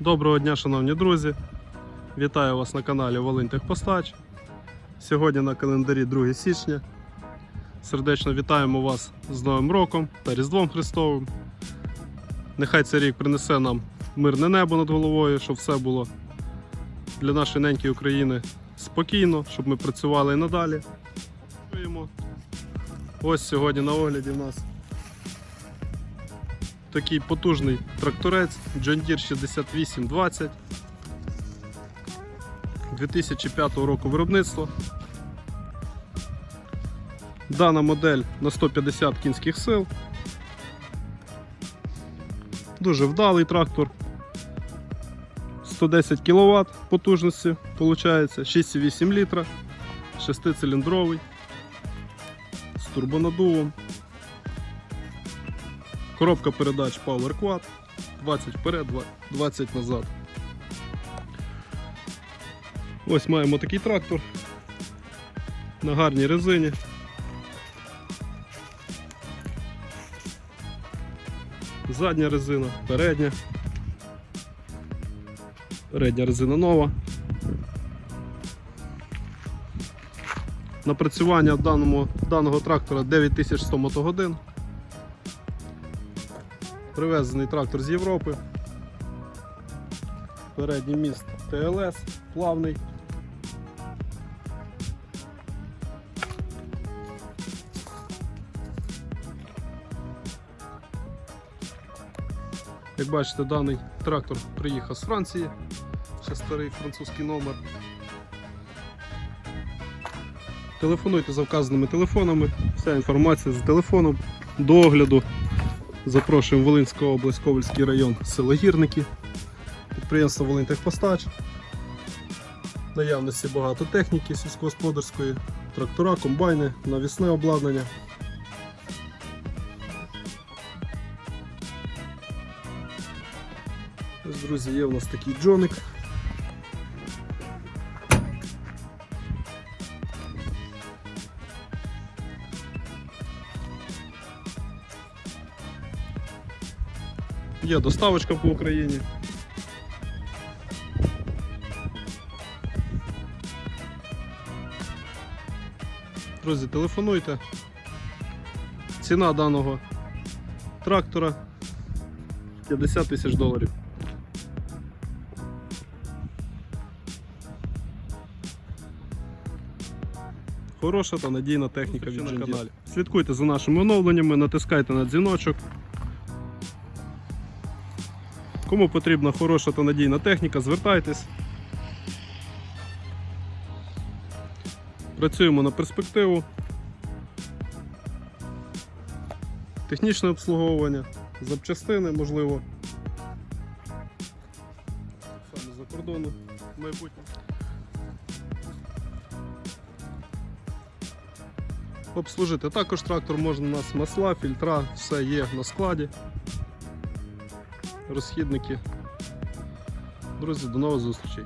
Доброго дня, шановні друзі! Вітаю вас на каналі Волинь Техпостач. Сьогодні на календарі 2 січня. Сердечно вітаємо вас з Новим роком та Різдвом Христовим. Нехай цей рік принесе нам мирне небо над головою, щоб все було для нашої ненької України спокійно, щоб ми працювали і надалі. Ось сьогодні на огляді в нас такий потужний тракторець John Deere 6820 2005 року виробництва. Дана модель на 150 кінських сил. Дуже вдалий трактор. 110 кВт потужності, виходить, 6,8 літра, 6-циліндровий, з турбонадувом. Коробка передач Power Quad, 20 вперед, 20 назад. Ось маємо такий трактор на гарній резині. Задня резина, передня. Передня резина нова. Напрацювання даному, даного трактора 9100 мотогодин. Привезений трактор з Європи. Передній міст ТЛС, плавний. Як бачите, даний трактор приїхав з Франції. Ще старий французький номер. Телефонуйте за вказаними телефонами. Вся інформація за телефоном до огляду. Запрошуємо в Волинську область, Ковальський район, село Гірники, підприємство Волинтехпостач. Наявності багато техніки сільськогосподарської, трактора, комбайни, навісне обладнання. Ось, друзі, є в нас такий джоник. Є доставочка по Україні. Друзі, телефонуйте. Ціна даного трактора 50 тисяч доларів. Хороша та надійна техніка від на каналі. Слідкуйте за нашими оновленнями, натискайте на дзвіночок. Кому потрібна хороша та надійна техніка, звертайтесь. Працюємо на перспективу. Технічне обслуговування, запчастини, можливо. Саме за кордону в майбутньому. Обслужити також трактор можна у нас масла, фільтра, все є на складі розхідники. Друзі, до нових зустрічей!